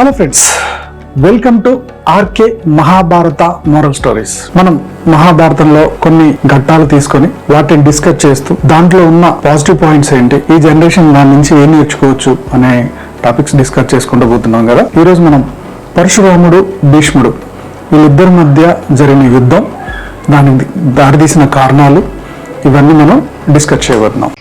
Hello friends welcome to RK Mahabharata moral stories. మనం మహాభారతంలో కొన్ని ఘట్టాలు తీసుకొని వాటిని డిస్కస్ చేస్తూ దాంట్లో ఉన్న పాజిటివ్ పాయింట్స్ ఏంటి ఈ జనరేషన్ దాని నుంచి ఏం నేర్చుకోవచ్చు అనే టాపిక్స్ డిస్కస్ చేసుకుంటూ పోతున్నాం కదా. ఈరోజు మనం పరశురాముడు భీష్ముడు వీళ్ళిద్దరి మధ్య జరిగిన యుద్ధం దానికి దారితీసిన కారణాలు ఇవన్నీ మనం డిస్కస్ చేయబోతున్నాం.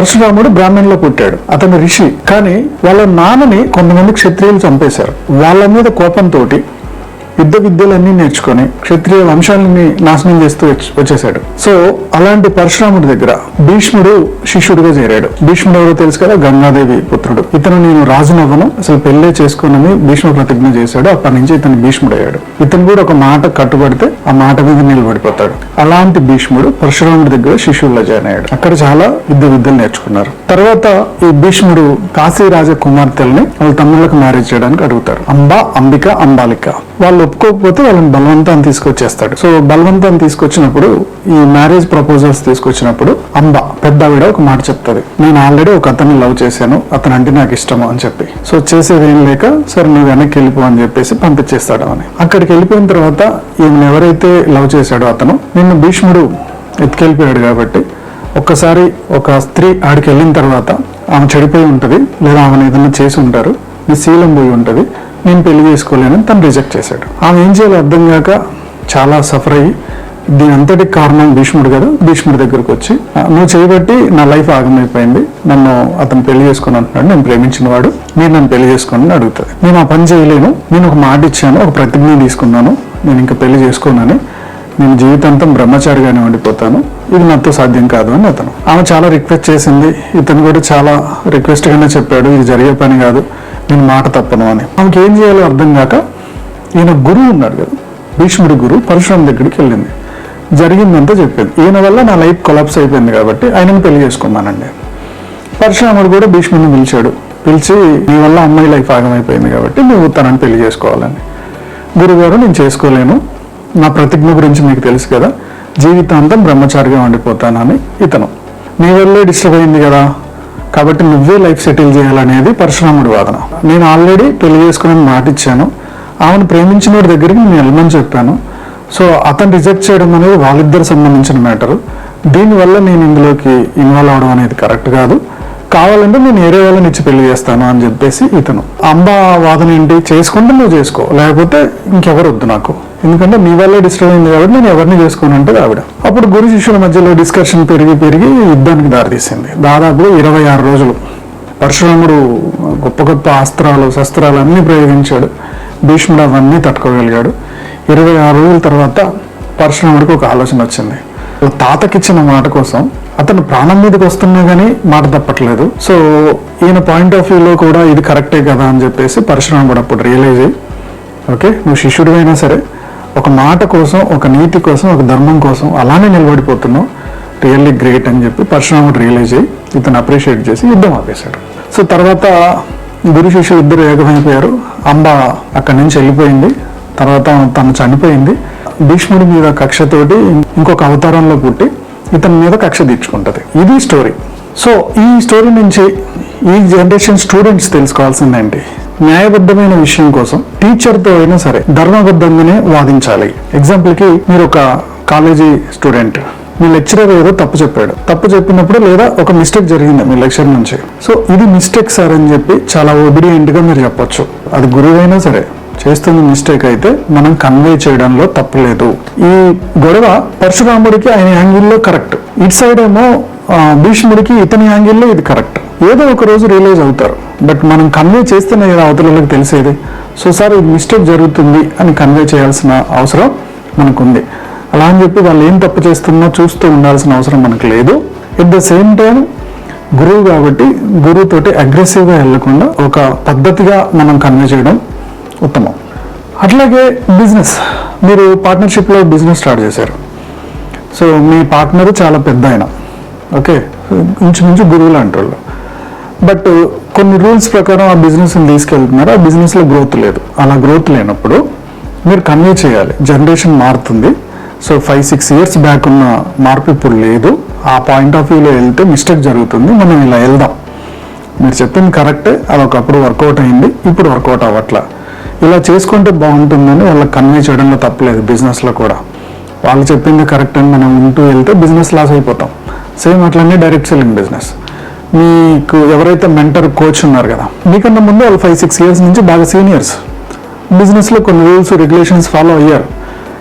పరశురాముడు బ్రాహ్మణులో పుట్టాడు అతను ఋషి. కానీ వాళ్ళ నాన్నని కొంతమంది క్షత్రియులు చంపేశారు. వాళ్ళ మీద కోపంతో యుద్ధ విద్యలన్నీ నేర్చుకొని క్షత్రియ వంశాలని నాశనం చేస్తూ వచ్చి- వచ్చేసాడు సో అలాంటి పరశురాముడి దగ్గర భీష్ముడు శిష్యుడిగా చేరాడు. భీష్ముడు ఎవరో తెలుసు కదా? గంగాదేవి పుత్రుడు. ఇతను నేను రాజునవ్వను. అసలు పెళ్ళే చేసుకోనని భీష్మ ప్రతిజ్ఞ చేశాడు. అప్పటి నుంచి ఇతను భీష్ముడు అయ్యాడు ఇతను కూడా ఒక మాట కట్టుబడితే ఆ మాట మీద నిలబడిపోతాడు. అలాంటి భీష్ముడు పరశురాముడి దగ్గర శిష్యుల్లో జాయిన్ అయ్యాడు. అక్కడ చాలా యుద్ధ విద్యలు నేర్చుకున్నారు. తర్వాత ఈ భీష్ముడు కాశీ రాజ కుమార్తెల్ని వాళ్ళ తమ్ముళ్ళకి మ్యారేజ్ చేయడానికి అడుగుతారు. అంబా అంబిక అంబాలిక. వాళ్ళు ఒప్పుకోకపోతే వాళ్ళని బలవంతాన్ని తీసుకొచ్చేస్తాడు. సో బలవంతాన్ని తీసుకొచ్చినప్పుడు ఈ మ్యారేజ్ ప్రపోజల్స్ తీసుకొచ్చినప్పుడు అంబ పెద్ద ఆవిడ ఒక మాట చెప్తుంది. నేను ఆల్రెడీ ఒక అతన్ని లవ్ చేశాను. అతను అంటే నాకు ఇష్టము అని చెప్పి. సో చేసేది ఏం లేక సరే నువ్వు వెనక్కి వెళ్ళిపో అని చెప్పేసి పంపించేస్తాడు అని అక్కడికి వెళ్ళిపోయిన తర్వాత ఈమెను ఎవరైతే లవ్ చేశాడో అతను నిన్ను భీష్ముడు ఎత్తుకెళ్ళిపోయాడు కాబట్టి ఒక్కసారి ఒక స్త్రీ ఆడికి వెళ్ళిన తర్వాత ఆమె చెడిపోయి ఉంటుంది లేదా ఆమెను ఏదైనా చేసి ఉంటారు నీ శీలం పోయి ఉంటుంది నేను పెళ్ళి చేసుకోలేనని తను రిజెక్ట్ చేశాడు. ఆమె ఏం చేయాలో అర్థం కాక చాలా సఫర్ అయ్యి దీని అంతటికి కారణం భీష్ముడు కదా భీష్ముడి దగ్గరకు వచ్చి నువ్వు చేయబట్టి నా లైఫ్ ఆగమైపోయింది. నన్ను అతను పెళ్ళి చేసుకుని అంటున్నాడు. నేను ప్రేమించిన వాడు. మీరు నన్ను పెళ్ళి చేసుకుని అడుగుతుంది నేను ఆ పని చేయలేను. నేను ఒక మాట ఇచ్చాను. ఒక ప్రతిజ్ఞ తీసుకున్నాను. నేను ఇంకా పెళ్ళి చేసుకోనని. నేను జీవితాంతం బ్రహ్మచారిగానే ఉండిపోతాను. ఇది నాతో సాధ్యం కాదు అని అతను. ఆమె చాలా రిక్వెస్ట్ చేసింది. ఇతను కూడా చాలా రిక్వెస్ట్గానే చెప్పాడు. ఇది జరిగే పని కాదు. నేను మాట తప్పను అని. ఆమెకి ఏం చేయాలో అర్థం కాక ఈయన గురువు ఉన్నాడు కదా భీష్ముడి గురువు పరశురాం దగ్గరికి వెళ్ళింది. జరిగిందంతా చెప్పింది. ఈయన వల్ల నా లైఫ్ కొలాప్స్ అయిపోయింది కాబట్టి ఆయనను పెళ్ళి చేసుకున్నానండి. పరశురాముడు కూడా భీష్ముడిని పిలిచాడు. పిలిచి నీ వల్ల అమ్మాయి లైఫ్ ఆగమైపోయింది కాబట్టి నువ్వు తనని పెళ్ళి చేసుకోవాలని గురుగారు నేను చేసుకోలేను. నా ప్రతిజ్ఞ గురించి మీకు తెలుసు కదా జీవితాంతం బ్రహ్మచారిగా ఉండిపోతానని ఇతను. నీ వల్లే డిస్టర్బ్ అయింది కదా కాబట్టి నువ్వే లైఫ్ సెటిల్ చేయాలనేది పరశురాముడి వాదన. నేను ఆల్రెడీ పెళ్ళి చేసుకుని మాటిచ్చాను. ఆమెను ప్రేమించిన వాడి దగ్గరికి నేను వెళ్ళమని చెప్పాను. సో అతను రిజెక్ట్ చేయడం అనేది వాళ్ళిద్దరు సంబంధించిన మ్యాటరు దీనివల్ల నేను ఇందులోకి ఇన్వాల్వ్ అవడం అనేది కరెక్ట్ కాదు. కావాలంటే నేను వేరే వాళ్ళని ఇచ్చి పెళ్ళి చేస్తాను అని చెప్పేసి ఇతను. అంబ వాదన ఏంటి? చేసుకుంటే నువ్వు చేసుకో. లేకపోతే ఇంకెవరు వద్దు నాకు. ఎందుకంటే నీ వల్లే డిస్టర్బ్ అయింది కాబట్టి నేను ఎవరిని చేసుకోను అంటే ఆవిడ. అప్పుడు గురు శిష్యుల మధ్యలో డిస్కషన్ పెరిగి పెరిగి యుద్ధానికి దారితీసింది. దాదాపు ఇరవై ఆరు రోజులు. పరశురాముడు గొప్ప గొప్ప అస్త్రాలు శస్త్రాలు అన్నీ ప్రయోగించాడు. భీష్ముడు అవన్నీ తట్టుకోగలిగాడు. ఇరవై ఆరు రోజుల తర్వాత పరశురాముడికి ఒక ఆలోచన వచ్చింది. తాతకిచ్చిన మాట కోసం అతను ప్రాణం మీదకి వస్తున్నా కానీ మాట తప్పట్లేదు. సో ఈయన పాయింట్ ఆఫ్ వ్యూలో కూడా ఇది కరెక్టే కదా అని చెప్పేసి పరశురాముడు అప్పుడు రియలైజ్ అయ్యి ఓకే నువ్వు శిష్యుడు అయినా సరే ఒక మాట కోసం ఒక నీతి కోసం ఒక ధర్మం కోసం అలానే నిలబడిపోతున్నావు. రియల్లీ గ్రేట్ అని చెప్పి పరశురాముడు రియలైజ్ అయ్యి ఇతను అప్రిషియేట్ చేసి యుద్ధం ఆపేశాడు. సో తర్వాత గురు శిష్యులు ఇద్దరు ఏకమైపోయారు. అంబ అక్కడి నుంచి వెళ్ళిపోయింది. తర్వాత తను చనిపోయింది. భీష్ముడి మీద కక్షతోటి ఇంకొక అవతారంలో పుట్టి ఇతని మీద కక్ష తీర్చుకుంటది. ఇది స్టోరీ సో ఈ స్టోరీ నుంచి ఈ జనరేషన్ స్టూడెంట్స్ తెలుసుకోవాల్సిందేంటి? న్యాయబద్ధమైన విషయం కోసం టీచర్తో అయినా సరే ధర్మబద్ధంగానే వాదించాలి. ఎగ్జాంపుల్కి మీరు ఒక కాలేజీ స్టూడెంట్ మీ లెక్చరర్ ఏదో తప్పు చెప్పాడు. తప్పు చెప్పినప్పుడు లేదా ఒక మిస్టేక్ జరిగింది మీ లెక్చర్ నుంచి. సో ఇది మిస్టేక్ సార్ అని చెప్పి చాలా ఒబిడియంట్గా మీరు చెప్పొచ్చు. అది గురువైనా సరే చేస్తున్న మిస్టేక్ అయితే మనం కన్వే చేయడంలో తప్పలేదు. ఈ గొడవ పరశురాముడికి ఆయన యాంగిల్లో కరెక్ట్ ఇటు సైడ్ ఏమో భీష్ముడికి ఇతని యాంగిల్లో ఇది కరెక్ట్ ఏదో ఒక రోజు రియలైజ్ అవుతారు. బట్ మనం కన్వే చేస్తేనే కదా అవతలకి తెలిసేది. సో సార్ ఇది మిస్టేక్ జరుగుతుంది అని కన్వే చేయాల్సిన అవసరం మనకుంది. అలా అని చెప్పి వాళ్ళు ఏం తప్పు చేస్తున్నా చూస్తూ ఉండాల్సిన అవసరం మనకు లేదు. ఎట్ ద సేమ్ టైం గురువు కాబట్టి గురువుతోటి అగ్రెసివ్గా వెళ్ళకుండా ఒక పద్ధతిగా మనం కన్వే చేయడం ఉత్తమం. అట్లాగే బిజినెస్. మీరు పార్ట్నర్షిప్లో బిజినెస్ స్టార్ట్ చేశారు. సో మీ పార్ట్నర్ చాలా పెద్ద ఆయన ఓకే? ఇంచుమించు గురువులు అంటారు. బట్ కొన్ని రూల్స్ ప్రకారం ఆ బిజినెస్ని తీసుకెళ్తున్నారు. ఆ బిజినెస్లో గ్రోత్ లేదు. అలా గ్రోత్ లేనప్పుడు మీరు కన్వే చేయాలి. జనరేషన్ మారుతుంది. So five six years back ఉన్న మార్పు ఇప్పుడు లేదు. ఆ పాయింట్ ఆఫ్ వ్యూలో వెళ్తే మిస్టేక్ జరుగుతుంది. మనం ఇలా వెళ్దాం. మీరు చెప్పింది కరెక్టే. అది ఒకప్పుడు వర్కౌట్ అయింది. ఇప్పుడు వర్కౌట్ అవ్వట్లా. ఇలా చేసుకుంటే బాగుంటుందని వాళ్ళకి కన్వే చేయడంలో తప్పలేదు బిజినెస్లో కూడా. వాళ్ళు చెప్పింది కరెక్ట్ అని మనం ఉంటూ వెళ్తే బిజినెస్ లాస్ అయిపోతాం. సేమ్ అట్లనే డైరెక్ట్ సెల్లింగ్ బిజినెస్. మీకు ఎవరైతే మెంటర్ కోచ్ ఉన్నారు కదా మీకన్నా ముందు వాళ్ళు ఫైవ్ సిక్స్ ఇయర్స్ నుంచి బాగా సీనియర్స్. బిజినెస్లో కొన్ని రూల్స్ రెగ్యులేషన్స్ ఫాలో అయ్యారు.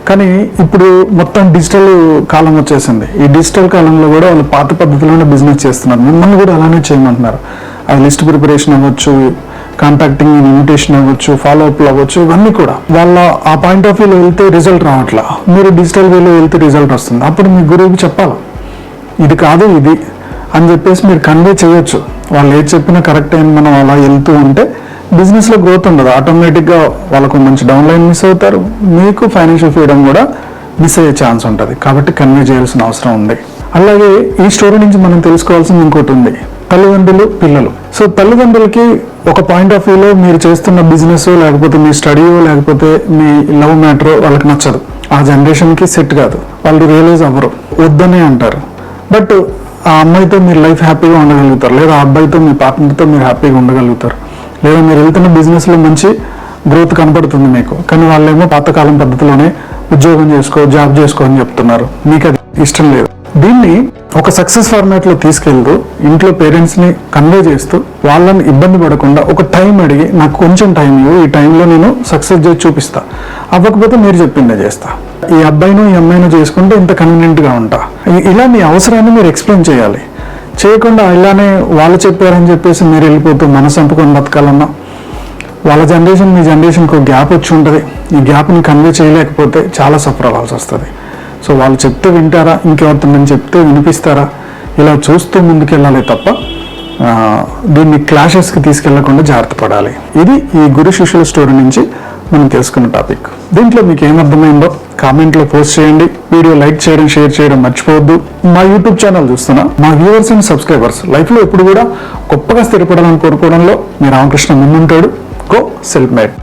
కానీ ఇప్పుడు మొత్తం డిజిటల్ కాలం వచ్చేసింది. ఈ డిజిటల్ కాలంలో కూడా వాళ్ళు పాత పద్ధతిలోనే బిజినెస్ చేస్తున్నారు. మిమ్మల్ని కూడా అలానే చేయమంటున్నారు. అది లిస్ట్ ప్రిపరేషన్ అవ్వచ్చు కాంటాక్టింగ్ ఇన్విటేషన్ అవ్వచ్చు ఫాలో అప్లు అవ్వచ్చు ఇవన్నీ కూడా. వాళ్ళ ఆ పాయింట్ ఆఫ్ వ్యూలో వెళ్తే రిజల్ట్ రావట్లా? మీరు డిజిటల్ వేలో వెళ్తే రిజల్ట్ వస్తుంది. అప్పుడు మీ గురువుకి చెప్పాలి. ఇది కాదు ఇది అని చెప్పేసి మీరు కన్వే చేయొచ్చు. వాళ్ళు ఏది చెప్పినా కరెక్ట్ అయిన మనం అలా వెళ్తూ ఉంటే బిజినెస్లో గ్రోత్ ఉండదు. ఆటోమేటిక్గా వాళ్ళకు మంచి డౌన్లైన్ మిస్ అవుతారు. మీకు ఫైనాన్షియల్ ఫ్రీడమ్ కూడా మిస్ అయ్యే ఛాన్స్ ఉంటుంది. కాబట్టి కన్వే చేయాల్సిన అవసరం ఉంది. అలాగే ఈ స్టోరీ నుంచి మనం తెలుసుకోవాల్సింది ఇంకోటి ఉంది. తల్లిదండ్రులు పిల్లలు. సో తల్లిదండ్రులకి ఒక పాయింట్ ఆఫ్ వ్యూలో మీరు చేస్తున్న బిజినెస్ లేకపోతే మీ స్టడీయో లేకపోతే మీ లవ్ మ్యాటర్ వాళ్ళకి నచ్చదు. ఆ జనరేషన్కి సెట్ కాదు. వాళ్ళు రియలైజ్ అవ్వరు. వద్దనే అంటారు. బట్ ఆ అమ్మాయితో మీరు లైఫ్ హ్యాపీగా ఉండగలుగుతారు. లేదా ఆ అబ్బాయితో మీ పార్ట్నర్తో మీరు హ్యాపీగా ఉండగలుగుతారు. లేదా మీరు వెళ్తున్న బిజినెస్లో మంచి గ్రోత్ కనపడుతుంది మీకు. కానీ వాళ్ళేమో పాతకాలం పద్ధతిలోనే ఉద్యోగం చేసుకో జాబ్ చేసుకో అని చెప్తున్నారు. మీకు అది ఇష్టం లేదు. దీన్ని ఒక సక్సెస్ ఫార్మాట్లో తీసుకెళ్తూ ఇంట్లో పేరెంట్స్ని కన్వే చేస్తూ వాళ్ళని ఇబ్బంది పడకుండా ఒక టైం అడిగి నాకు కొంచెం టైం ఇవ్వు ఈ టైంలో నేను సక్సెస్ చేసి చూపిస్తా. అవ్వకపోతే మీరు చెప్పిందే చేస్తా. ఈ అబ్బాయిను ఈ అమ్మాయిను చేసుకుంటే ఇంత కన్వీనియంట్గా ఉంటా. ఇలా మీ అవసరాన్ని మీరు ఎక్స్ప్లెయిన్ చేయాలి. చేయకుండా ఇలానే వాళ్ళు చెప్పారని చెప్పేసి మీరు వెళ్ళిపోతూ మనసు చంపుకొని బతకాలన్నా వాళ్ళ జనరేషన్ మీ జనరేషన్కి ఒక గ్యాప్ వచ్చి ఉంటుంది. ఈ గ్యాప్ని కన్వే చేయలేకపోతే చాలా సఫర్ అవ్వాల్సి వస్తుంది. సో వాళ్ళు చెప్తే వింటారా? ఇంకెవరితో చెప్తే వినిపిస్తారా? ఇలా చూస్తూ ముందుకెళ్ళాలి తప్ప దీన్ని క్లాషెస్కి తీసుకెళ్ళకుండా జాగ్రత్త పడాలి. ఇది ఈ గురు శిష్యుల స్టోరీ నుంచి మనం తెలుసుకున్న టాపిక్. దీంట్లో మీకు ఏమర్థమైందో కామెంట్లో పోస్ట్ చేయండి. వీడియో లైక్ చేయడం షేర్ చేయడం మర్చిపోవద్దు. మా యూట్యూబ్ ఛానల్ చూస్తున్నా మా వ్యూవర్స్ అండ్ సబ్స్క్రైబర్స్ లైఫ్లో ఎప్పుడు కూడా గొప్పగా స్థిరపడాలని కోరుకోవడంలో మీ రామకృష్ణ ముందుంటాడు. Go self made.